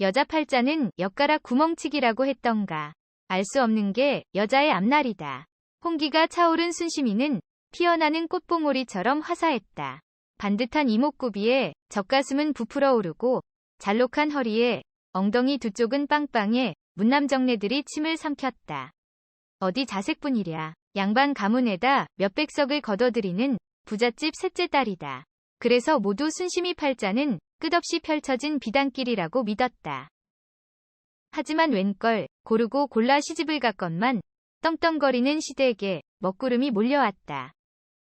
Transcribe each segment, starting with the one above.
여자 팔자는 엿가락 구멍치기라고 했던가. 알 수 없는 게 여자의 앞날이다. 홍기가 차오른 순심이는 피어나는 꽃봉오리처럼 화사했다. 반듯한 이목구비에 젖가슴은 부풀어 오르고 잘록한 허리에 엉덩이 두 쪽은 빵빵해 문남정네들이 침을 삼켰다. 어디 자색뿐이랴. 양반 가문에다 몇백석을 거둬들이는 부잣집 셋째 딸이다. 그래서 모두 순심이 팔자는 끝없이 펼쳐진 비단길이라고 믿었다. 하지만 웬걸 고르고 골라 시집을 갔건만 떵떵거리는 시댁에 먹구름이 몰려왔다.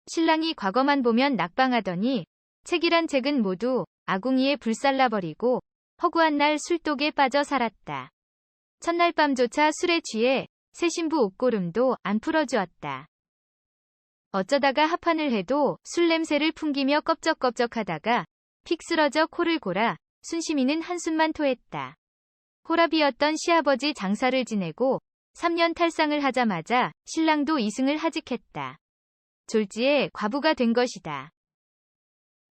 신랑이 과거만 보면 낙방하더니 책이란 책은 모두 아궁이에 불살라버리고 허구한 날 술독에 빠져 살았다. 첫날 밤조차 술에 취해 새 신부 옷고름도 안 풀어주었다. 어쩌다가 합판을 해도 술 냄새를 풍기며 껍적껍적하다가 픽 쓰러져 코를 골아 순심이는 한숨만 토했다. 호랍이었던 시아버지 장사를 지내고 3년 탈상을 하자마자 신랑도 이승을 하직했다. 졸지에 과부가 된 것이다.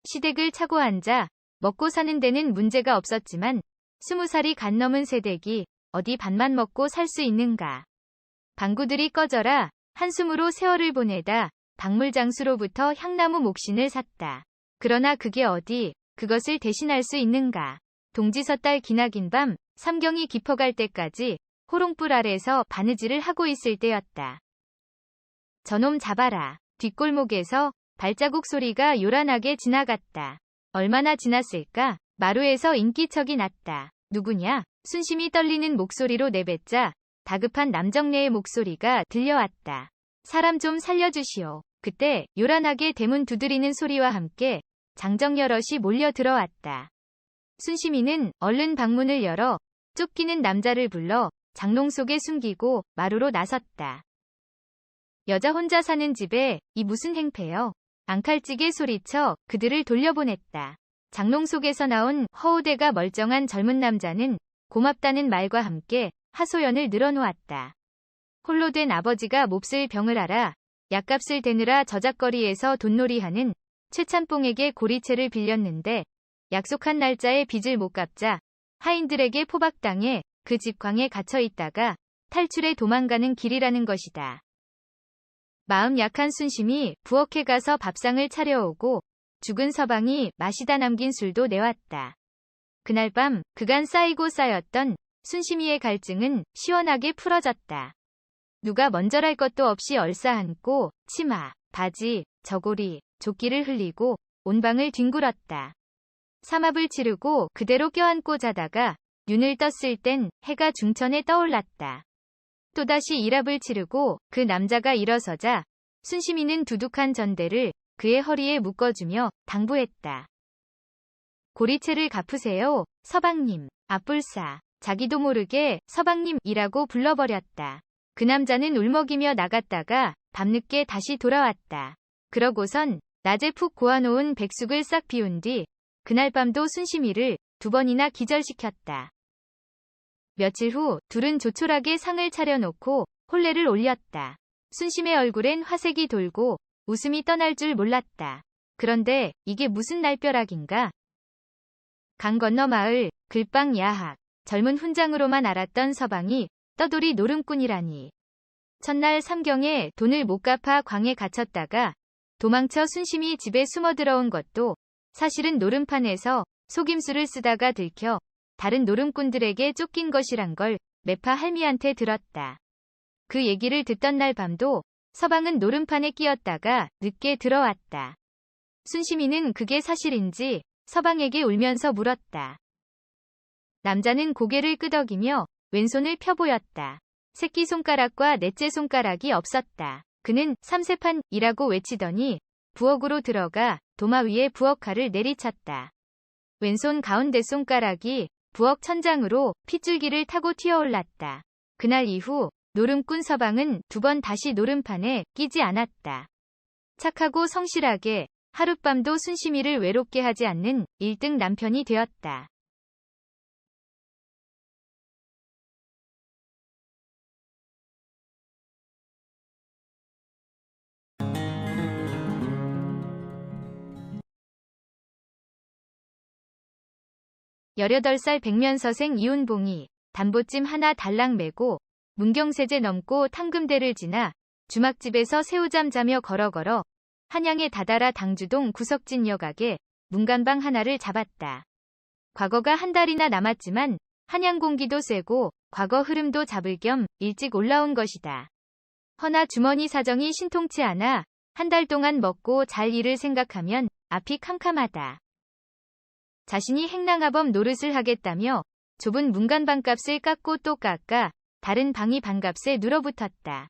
시댁을 차고 앉아 먹고 사는 데는 문제가 없었지만 스무 살이 간 넘은 세댁이 어디 밥만 먹고 살 수 있는가. 방구들이 꺼져라 한숨으로 세월을 보내다 박물장수로부터 향나무 목신을 샀다. 그러나 그게 어디 그것을 대신할 수 있는가. 동지섣달 기나긴 밤 삼경이 깊어갈 때까지 호롱불 아래서 바느질을 하고 있을 때였다. 저놈 잡아라. 뒷골목에서 발자국 소리가 요란하게 지나갔다. 얼마나 지났을까? 마루에서 인기척이 났다. 누구냐? 순심이 떨리는 목소리로 내뱉자 다급한 남정네의 목소리가 들려왔다. 사람 좀 살려주시오. 그때 요란하게 대문 두드리는 소리와 함께 장정 여럿이 몰려 들어왔다. 순심이는 얼른 방문을 열어 쫓기는 남자를 불러 장롱 속에 숨기고 마루로 나섰다. 여자 혼자 사는 집에 이 무슨 행패요? 앙칼찌개 소리쳐 그들을 돌려보냈다. 장롱 속에서 나온 허우대가 멀쩡한 젊은 남자는 고맙다는 말과 함께 하소연을 늘어놓았다. 홀로 된 아버지가 몹쓸 병을 알아 약값을 대느라 저작거리에서 돈놀이하는 최찬뽕에게 고리채를 빌렸는데 약속한 날짜에 빚을 못 갚자 하인들에게 포박당해 그 집광에 갇혀 있다가 탈출해 도망가는 길이라는 것이다. 마음 약한 순심이 부엌에 가서 밥상을 차려오고 죽은 서방이 마시다 남긴 술도 내왔다. 그날 밤 그간 쌓이고 쌓였던 순심이의 갈증은 시원하게 풀어졌다. 누가 먼저랄 것도 없이 얼싸안고 치마, 바지, 저고리, 조끼를 흘리고 온 방을 뒹굴었다. 삼합을 치르고 그대로 껴안고 자다가 눈을 떴을 땐 해가 중천에 떠올랐다. 또다시 일합을 치르고 그 남자가 일어서자 순심이는 두둑한 전대를 그의 허리에 묶어주며 당부했다. 고리채를 갚으세요, 서방님. 앞불사. 자기도 모르게 서방님이라고 불러버렸다. 그 남자는 울먹이며 나갔다가 밤늦게 다시 돌아왔다. 그러고선 낮에 푹 고아놓은 백숙을 싹 비운 뒤 그날 밤도 순심이를 두 번이나 기절시켰다. 며칠 후 둘은 조촐하게 상을 차려놓고 혼례를 올렸다. 순심의 얼굴엔 화색이 돌고 웃음이 떠날 줄 몰랐다. 그런데 이게 무슨 날벼락인가? 강 건너 마을 글방 야학 젊은 훈장으로만 알았던 서방이 떠돌이 노름꾼이라니. 첫날 삼경에 돈을 못 갚아 광에 갇혔다가 도망쳐 순심이 집에 숨어 들어온 것도 사실은 노름판에서 속임수를 쓰다가 들켜 다른 노름꾼들에게 쫓긴 것이란 걸 매파 할미한테 들었다. 그 얘기를 듣던 날 밤도 서방은 노름판에 끼었다가 늦게 들어왔다. 순심이는 그게 사실인지 서방에게 울면서 물었다. 남자는 고개를 끄덕이며 왼손을 펴보였다. 새끼손가락과 넷째 손가락이 없었다. 그는 삼세판이라고 외치더니 부엌으로 들어가 도마 위에 부엌칼을 내리쳤다. 왼손 가운데 손가락이 부엌 천장으로 핏줄기를 타고 튀어올랐다. 그날 이후 노름꾼 서방은 두 번 다시 노름판에 끼지 않았다. 착하고 성실하게 하룻밤도 순심이를 외롭게 하지 않는 1등 남편이 되었다. 18살 백면서생 이운봉이 담보찜 하나 달랑 메고 문경세제 넘고 탕금대를 지나 주막집에서 새우잠 자며 걸어걸어 한양에 다다라 당주동 구석진 여각에 문간방 하나를 잡았다. 과거가 한 달이나 남았지만 한양 공기도 쐬고 과거 흐름도 잡을 겸 일찍 올라온 것이다. 허나 주머니 사정이 신통치 않아 한 달 동안 먹고 잘 일을 생각하면 앞이 캄캄하다. 자신이 행랑아범 노릇을 하겠다며 좁은 문간 방 값을 깎고 또 깎아 다른 방이 반값에 눌어붙었다.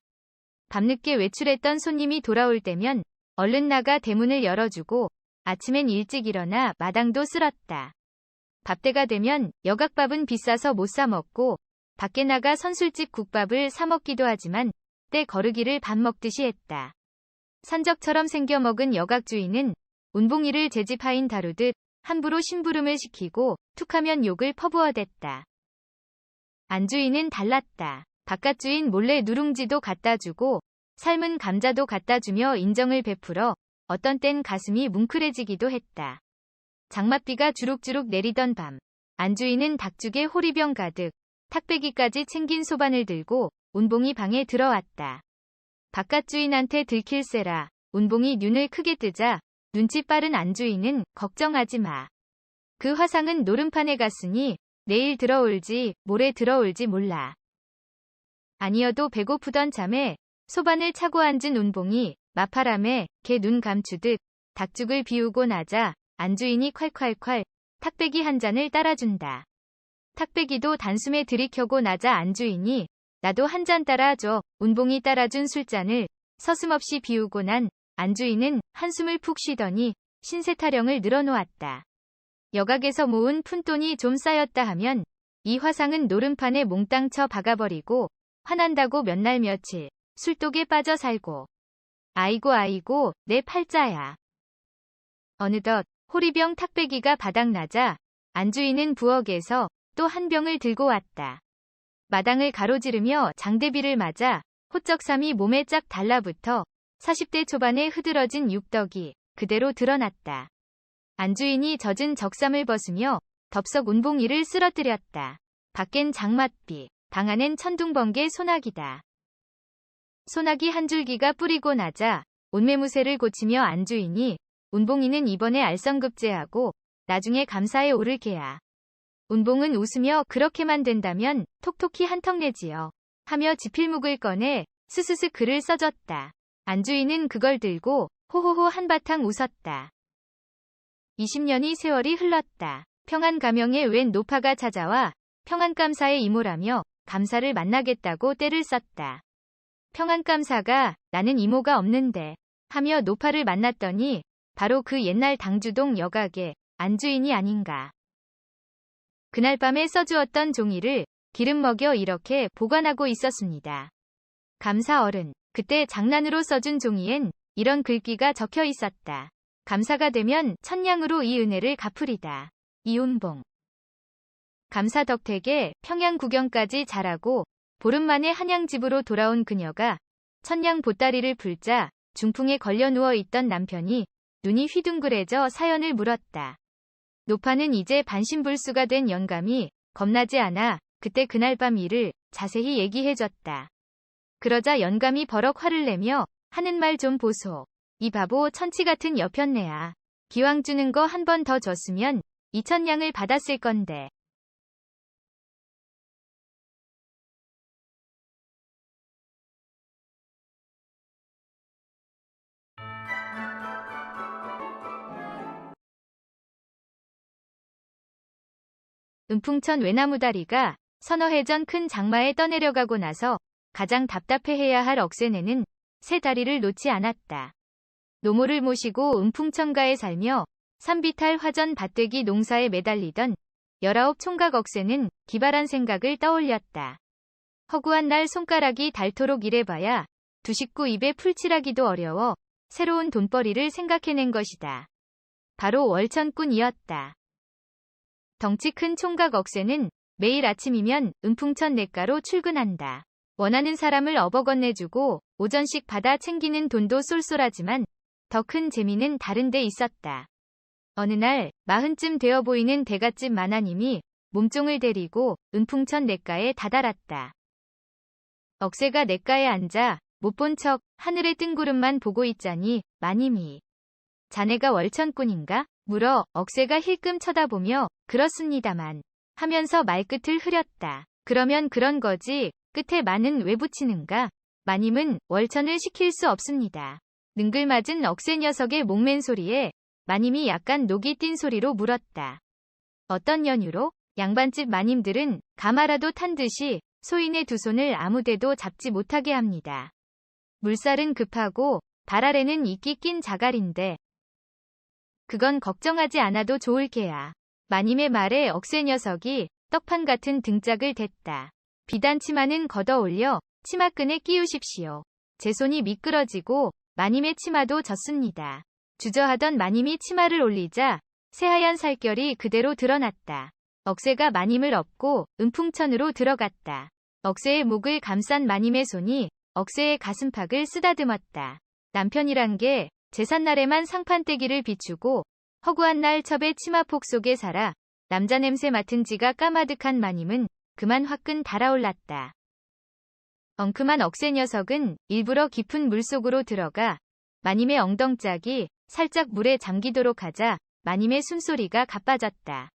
밤늦게 외출했던 손님이 돌아올 때면 얼른 나가 대문을 열어주고 아침엔 일찍 일어나 마당도 쓸었다. 밥때가 되면 여각밥은 비싸서 못 사 먹고 밖에 나가 선술집 국밥을 사 먹기도 하지만 때 거르기를 밥 먹듯이 했다. 산적처럼 생겨 먹은 여각 주인은 운봉이를 제집하인 다루듯 함부로 심부름을 시키고 툭하면 욕을 퍼부어댔다. 안주인은 달랐다. 바깥 주인 몰래 누룽지도 갖다 주고 삶은 감자도 갖다 주며 인정을 베풀어 어떤 땐 가슴이 뭉클해지기도 했다. 장맛비가 주룩주룩 내리던 밤, 안주인은 닭죽에 호리병 가득, 탁배기까지 챙긴 소반을 들고 운봉이 방에 들어왔다. 바깥 주인한테 들킬세라 운봉이 눈을 크게 뜨자 눈치 빠른 안주인은 걱정하지 마. 그 화상은 노름판에 갔으니 내일 들어올지 모레 들어올지 몰라. 아니어도 배고프던 잠에 소반을 차고 앉은 운봉이 마파람에 개 눈 감추듯 닭죽을 비우고 나자 안주인이 콸콸콸 탁배기 한 잔을 따라준다. 탁배기도 단숨에 들이켜고 나자 안주인이 나도 한 잔 따라줘 운봉이 따라준 술잔을 서슴없이 비우고 난 안주인은 한숨을 푹 쉬더니 신세 타령을 늘어놓았다. 여각에서 모은 푼돈이 좀 쌓였다 하면 이 화상은 노름판에 몽땅 쳐 박아버리고 화난다고 몇 날 며칠 술독에 빠져 살고 아이고 아이고 내 팔자야. 어느덧 호리병 탁배기가 바닥나자 안주인은 부엌에서 또 한 병을 들고 왔다. 마당을 가로지르며 장대비를 맞아 호적삼이 몸에 쫙 달라붙어 40대 초반에 흐드러진 육덕이 그대로 드러났다. 안주인이 젖은 적삼을 벗으며 덥석 운봉이를 쓰러뜨렸다. 밖엔 장맛비, 방 안엔 천둥번개 소나기다. 소나기 한 줄기가 뿌리고 나자 온매무새를 고치며 안주인이 운봉이는 이번에 알성급제하고 나중에 감사에 오를 게야. 운봉은 웃으며 그렇게만 된다면 톡톡히 한턱 내지요. 하며 지필묵을 꺼내 스스스 글을 써줬다. 안주인은 그걸 들고 호호호 한바탕 웃었다. 20년이 세월이 흘렀다. 평안 가명에 웬 노파가 찾아와 평안감사의 이모라며 감사를 만나겠다고 때를 썼다. 평안감사가 나는 이모가 없는데 하며 노파를 만났더니 바로 그 옛날 당주동 여각의 안주인이 아닌가. 그날 밤에 써주었던 종이를 기름 먹여 이렇게 보관하고 있었습니다. 감사 어른, 그때 장난으로 써준 종이엔 이런 글귀가 적혀 있었다. 감사가 되면 천냥으로 이 은혜를 갚으리다. 이운봉. 감사 덕택에 평양 구경까지 잘하고 보름 만에 한양집으로 돌아온 그녀가 천냥 보따리를 풀자 중풍에 걸려 누워 있던 남편이 눈이 휘둥그레져 사연을 물었다. 노파는 이제 반신불수가 된 영감이 겁나지 않아 그때 그날 밤 일을 자세히 얘기해줬다. 그러자 영감이 버럭 화를 내며 하는 말 좀 보소. 이 바보 천치 같은 여편네야. 기왕 주는 거 한 번 더 줬으면 이천냥을 받았을 건데. 은풍천 외나무다리가 선어해전 큰 장마에 떠내려가고 나서 가장 답답해해야 할 억세네는 새 다리를 놓지 않았다. 노모를 모시고 은풍천가에 살며 산비탈 화전 밭되기 농사에 매달리던 19 총각 억세는 기발한 생각을 떠올렸다. 허구한 날 손가락이 닳도록 일해봐야 두 식구 입에 풀칠하기도 어려워 새로운 돈벌이를 생각해낸 것이다. 바로 월천꾼이었다. 덩치 큰 총각 억세는 매일 아침이면 은풍천 냇가로 출근한다. 원하는 사람을 업어 건네주고 오전씩 받아 챙기는 돈도 쏠쏠하지만 더 큰 재미는 다른 데 있었다. 어느 날 마흔쯤 되어 보이는 대갓집 마나님이 몸종을 데리고 은풍천 냇가에 다다랐다. 억새가 냇가에 앉아 못 본 척 하늘의 뜬구름만 보고 있자니 마님이 자네가 월천꾼인가? 물어 억새가 힐끔 쳐다보며 그렇습니다만 하면서 말끝을 흐렸다. 그러면 그런 거지 끝에 많은 왜 붙이는가? 마님은 월천을 시킬 수 없습니다. 능글맞은 억새 녀석의 목맨 소리에 마님이 약간 녹이 띈 소리로 물었다. 어떤 연유로? 양반집 마님들은 가마라도 탄 듯이 소인의 두 손을 아무데도 잡지 못하게 합니다. 물살은 급하고 발 아래는 이끼 낀 자갈인데 그건 걱정하지 않아도 좋을 게야. 마님의 말에 억새 녀석이 떡판 같은 등짝을 댔다. 비단 치마는 걷어 올려 치마끈에 끼우십시오. 제 손이 미끄러지고 마님의 치마도 젖습니다. 주저하던 마님이 치마를 올리자 새하얀 살결이 그대로 드러났다. 억새가 마님을 업고 은풍천으로 들어갔다. 억새의 목을 감싼 마님의 손이 억새의 가슴팍을 쓰다듬었다. 남편이란 게 제삿날에만 상판떼기를 비추고 허구한 날 첩의 치마폭 속에 살아 남자 냄새 맡은 지가 까마득한 마님은 그만 화끈 달아올랐다. 엉큼한 억새 녀석은 일부러 깊은 물속으로 들어가 마님의 엉덩짝이 살짝 물에 잠기도록 하자 마님의 숨소리가 가빠졌다.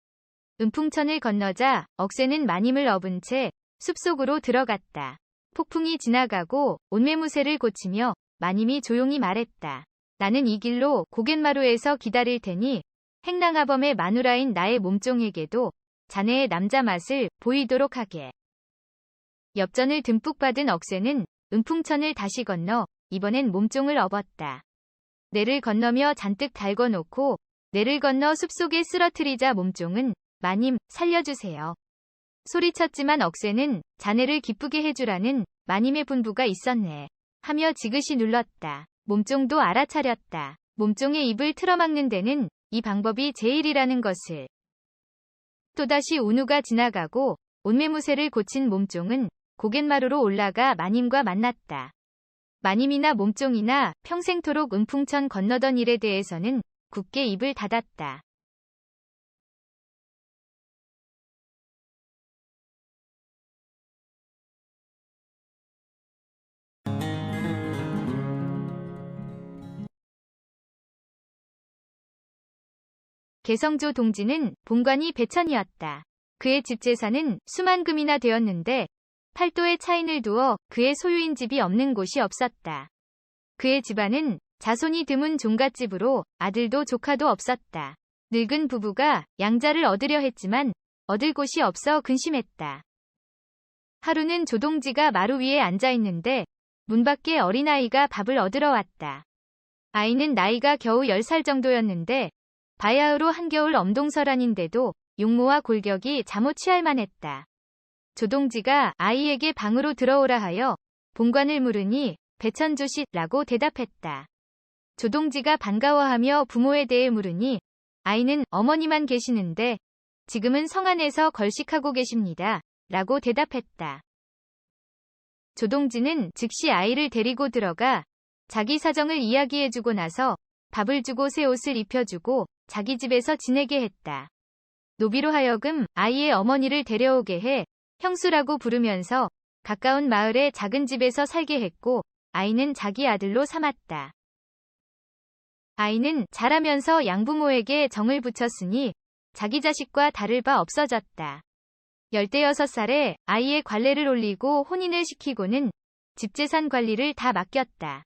은풍천을 건너자 억새는 마님을 업은 채 숲속으로 들어갔다. 폭풍이 지나가고 온매무새를 고치며 마님이 조용히 말했다. 나는 이 길로 고갯마루에서 기다릴 테니 행랑아범의 마누라인 나의 몸종에게도 자네의 남자 맛을 보이도록 하게. 엽전을 듬뿍 받은 억새는 은풍천을 다시 건너 이번엔 몸종을 업었다. 내를 건너며 잔뜩 달궈놓고 내를 건너 숲속에 쓰러뜨리자 몸종은 마님 살려주세요. 소리쳤지만 억새는 자네를 기쁘게 해주라는 마님의 분부가 있었네. 하며 지그시 눌렀다. 몸종도 알아차렸다. 몸종의 입을 틀어막는 데는 이 방법이 제일이라는 것을. 또다시 운우가 지나가고 온매무새를 고친 몸종은 고갯마루로 올라가 마님과 만났다. 마님이나 몸종이나 평생토록 은풍천 건너던 일에 대해서는 굳게 입을 닫았다. 개성조 동지는 본관이 배천이었다. 그의 집 재산은 수만 금이나 되었는데 팔도에 차인을 두어 그의 소유인 집이 없는 곳이 없었다. 그의 집안은 자손이 드문 종갓집으로 아들도 조카도 없었다. 늙은 부부가 양자를 얻으려 했지만 얻을 곳이 없어 근심했다. 하루는 조동지가 마루 위에 앉아 있는데 문 밖에 어린아이가 밥을 얻으러 왔다. 아이는 나이가 겨우 10살 정도였는데 바야흐로 한겨울 엄동설한인데도 용모와 골격이 잠옷 취할 만 했다. 조동지가 아이에게 방으로 들어오라 하여 본관을 물으니 배천조시라고 대답했다. 조동지가 반가워하며 부모에 대해 물으니 아이는 어머니만 계시는데 지금은 성 안에서 걸식하고 계십니다. 라고 대답했다. 조동지는 즉시 아이를 데리고 들어가 자기 사정을 이야기해주고 나서 밥을 주고 새 옷을 입혀주고 자기 집에서 지내게 했다. 노비로 하여금 아이의 어머니를 데려오게 해 형수라고 부르면서 가까운 마을의 작은 집에서 살게 했고 아이는 자기 아들로 삼았다. 아이는 자라면서 양부모에게 정을 붙였으니 자기 자식과 다를 바 없어졌다. 열대여섯 살에 아이의 관례를 올리고 혼인을 시키고는 집재산 관리를 다 맡겼다.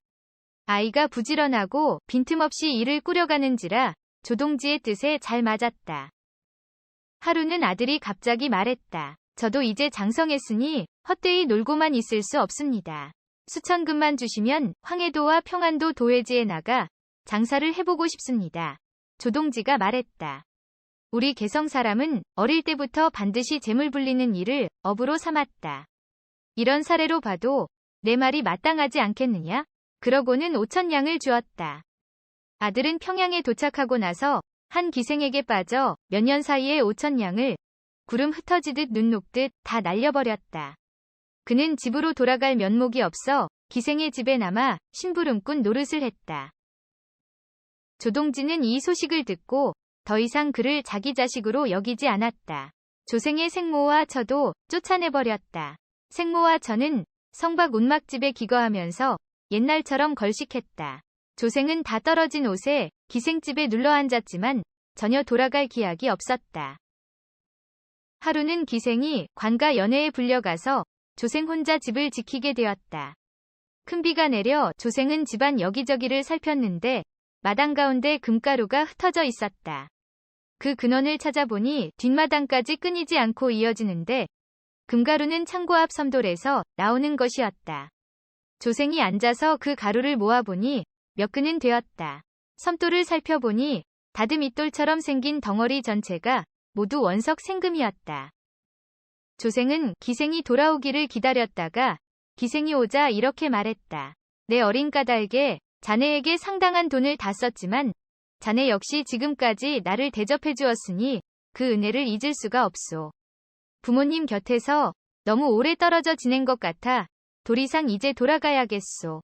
아이가 부지런하고 빈틈없이 일을 꾸려가는지라 조동지의 뜻에 잘 맞았다. 하루는 아들이 갑자기 말했다. 저도 이제 장성했으니 헛되이 놀고만 있을 수 없습니다. 수천금만 주시면 황해도와 평안도 도회지에 나가 장사를 해보고 싶습니다. 조동지가 말했다. 우리 개성 사람은 어릴 때부터 반드시 재물 불리는 일을 업으로 삼았다. 이런 사례로 봐도 내 말이 마땅하지 않겠느냐? 그러고는 오천냥을 주었다. 아들은 평양에 도착하고 나서 한 기생에게 빠져 몇 년 사이에 오천냥을 구름 흩어지듯 눈 녹듯 다 날려버렸다. 그는 집으로 돌아갈 면목이 없어 기생의 집에 남아 심부름꾼 노릇을 했다. 조동지는 이 소식을 듣고 더 이상 그를 자기 자식으로 여기지 않았다. 조생의 생모와 처도 쫓아내버렸다. 생모와 처는 성박 운막집에 기거하면서 옛날처럼 걸식했다. 조생은 다 떨어진 옷에 기생집에 눌러앉았지만 전혀 돌아갈 기약이 없었다. 하루는 기생이 관가 연회에 불려가서 조생 혼자 집을 지키게 되었다. 큰 비가 내려 조생은 집안 여기저기를 살폈는데 마당 가운데 금가루가 흩어져 있었다. 그 근원을 찾아보니 뒷마당까지 끊이지 않고 이어지는데 금가루는 창고 앞 섬돌에서 나오는 것이었다. 조생이 앉아서 그 가루를 모아보니 몇 근은 되었다. 섬돌을 살펴보니 다듬이돌처럼 생긴 덩어리 전체가 모두 원석 생금이었다. 조생은 기생이 돌아오기를 기다렸다가 기생이 오자 이렇게 말했다. 내 어린 까닭에 자네에게 상당한 돈을 다 썼지만 자네 역시 지금까지 나를 대접해 주었으니 그 은혜를 잊을 수가 없소. 부모님 곁에서 너무 오래 떨어져 지낸 것 같아 도리상 이제 돌아가야겠소.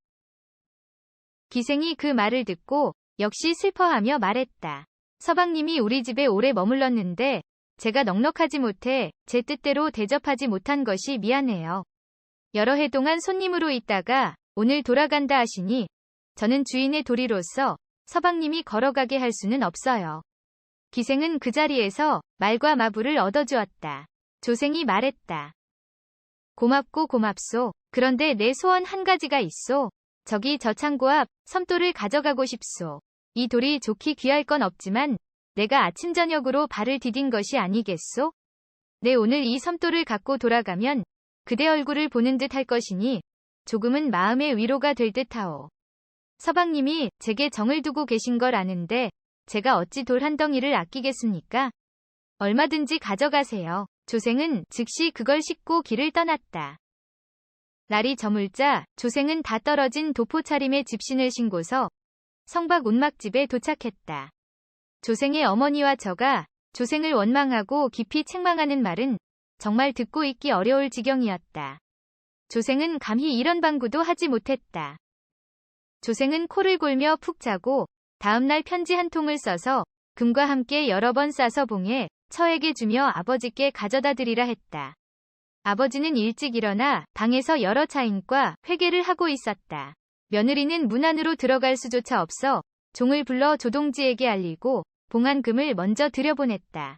기생이 그 말을 듣고 역시 슬퍼하며 말했다. 서방님이 우리 집에 오래 머물렀는데 제가 넉넉하지 못해 제 뜻대로 대접하지 못한 것이 미안해요. 여러 해 동안 손님으로 있다가 오늘 돌아간다 하시니 저는 주인의 도리로서 서방님이 걸어가게 할 수는 없어요. 기생은 그 자리에서 말과 마부를 얻어주었다. 조생이 말했다. 고맙고 고맙소. 그런데 내 소원 한 가지가 있소. 저기 저 창고 앞 섬돌을 가져가고 싶소. 이 돌이 좋기 귀할 건 없지만 내가 아침 저녁으로 발을 디딘 것이 아니겠소? 내 오늘 이 섬돌을 갖고 돌아가면 그대 얼굴을 보는 듯 할 것이니 조금은 마음의 위로가 될 듯하오. 서방님이 제게 정을 두고 계신 걸 아는데 제가 어찌 돌 한 덩이를 아끼겠습니까? 얼마든지 가져가세요. 조생은 즉시 그걸 싣고 길을 떠났다. 날이 저물자 조생은 다 떨어진 도포 차림의 집신을 신고서 성박 운막집에 도착했다. 조생의 어머니와 저가 조생을 원망하고 깊이 책망하는 말은 정말 듣고 있기 어려울 지경이었다. 조생은 감히 이런 방구도 하지 못했다. 조생은 코를 골며 푹 자고 다음날 편지 한 통을 써서 금과 함께 여러 번 싸서 봉해 처에게 주며 아버지께 가져다 드리라 했다. 아버지는 일찍 일어나 방에서 여러 차인과 회개를 하고 있었다. 며느리는 문 안으로 들어갈 수조차 없어 종을 불러 조동지에게 알리고 봉한 금을 먼저 들여보냈다.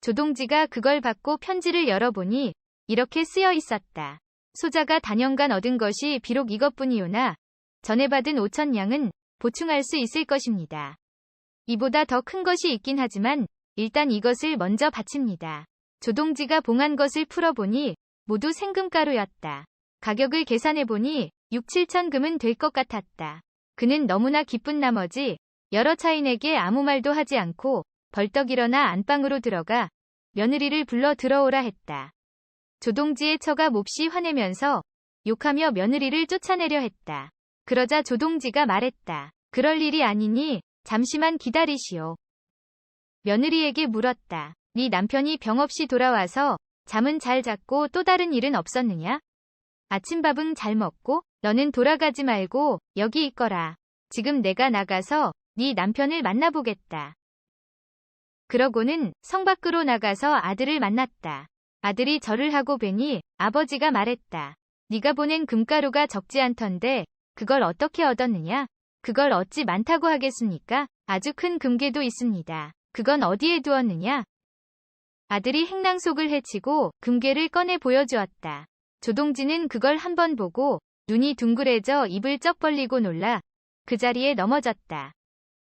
조동지가 그걸 받고 편지를 열어보니 이렇게 쓰여 있었다. 소자가 단연간 얻은 것이 비록 이것뿐이오나 전에 받은 5천 양은 보충할 수 있을 것입니다. 이보다 더 큰 것이 있긴 하지만 일단 이것을 먼저 바칩니다. 조동지가 봉한 것을 풀어보니 모두 생금가루였다. 가격을 계산해보니 6, 7천 금은 될 것 같았다. 그는 너무나 기쁜 나머지 여러 차인에게 아무 말도 하지 않고 벌떡 일어나 안방으로 들어가 며느리를 불러 들어오라 했다. 조동지의 처가 몹시 화내면서 욕하며 며느리를 쫓아내려 했다. 그러자 조동지가 말했다. 그럴 일이 아니니 잠시만 기다리시오. 며느리에게 물었다. 네 남편이 병 없이 돌아와서 잠은 잘 잤고 또 다른 일은 없었느냐? 아침밥은 잘 먹고 너는 돌아가지 말고 여기 있거라. 지금 내가 나가서 네 남편을 만나보겠다. 그러고는 성 밖으로 나가서 아들을 만났다. 아들이 절을 하고 뵈니 아버지가 말했다. 네가 보낸 금가루가 적지 않던데 그걸 어떻게 얻었느냐? 그걸 어찌 많다고 하겠습니까? 아주 큰 금괴도 있습니다. 그건 어디에 두었느냐? 아들이 행랑 속을 해치고 금괴를 꺼내 보여주었다. 조동지는 그걸 한번 보고 눈이 둥그레져 입을 쩍 벌리고 놀라 그 자리에 넘어졌다.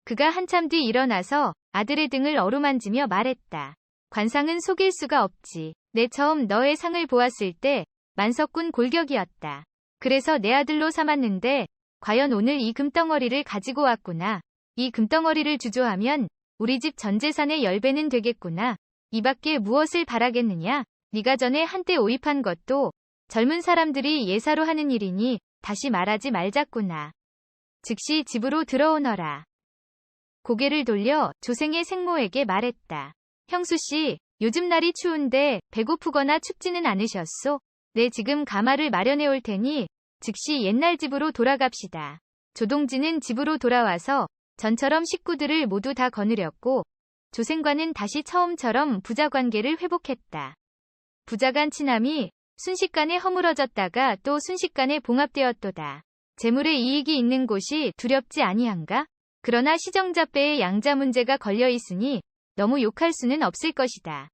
그가 한참 뒤 일어나서 아들의 등을 어루만지며 말했다. 관상은 속일 수가 없지. 내 처음 너의 상을 보았을 때 만석군 골격이었다. 그래서 내 아들로 삼았는데 과연 오늘 이 금덩어리를 가지고 왔구나. 이 금덩어리를 주조하면 우리 집 전 재산의 10배는 되겠구나. 이 밖에 무엇을 바라겠느냐? 네가 전에 한때 오입한 것도 젊은 사람들이 예사로 하는 일이니 다시 말하지 말자꾸나. 즉시 집으로 들어오너라. 고개를 돌려 조생의 생모에게 말했다. 형수 씨, 요즘 날이 추운데 배고프거나 춥지는 않으셨소? 네 지금 가마를 마련해 올 테니 즉시 옛날 집으로 돌아갑시다. 조동지는 집으로 돌아와서 전처럼 식구들을 모두 다 거느렸고 조생과는 다시 처음처럼 부자 관계를 회복했다. 부자 간 친함이 순식간에 허물어졌다가 또 순식간에 봉합되었도다. 재물의 이익이 있는 곳이 두렵지 아니한가? 그러나 시정자배의 양자 문제가 걸려 있으니 너무 욕할 수는 없을 것이다.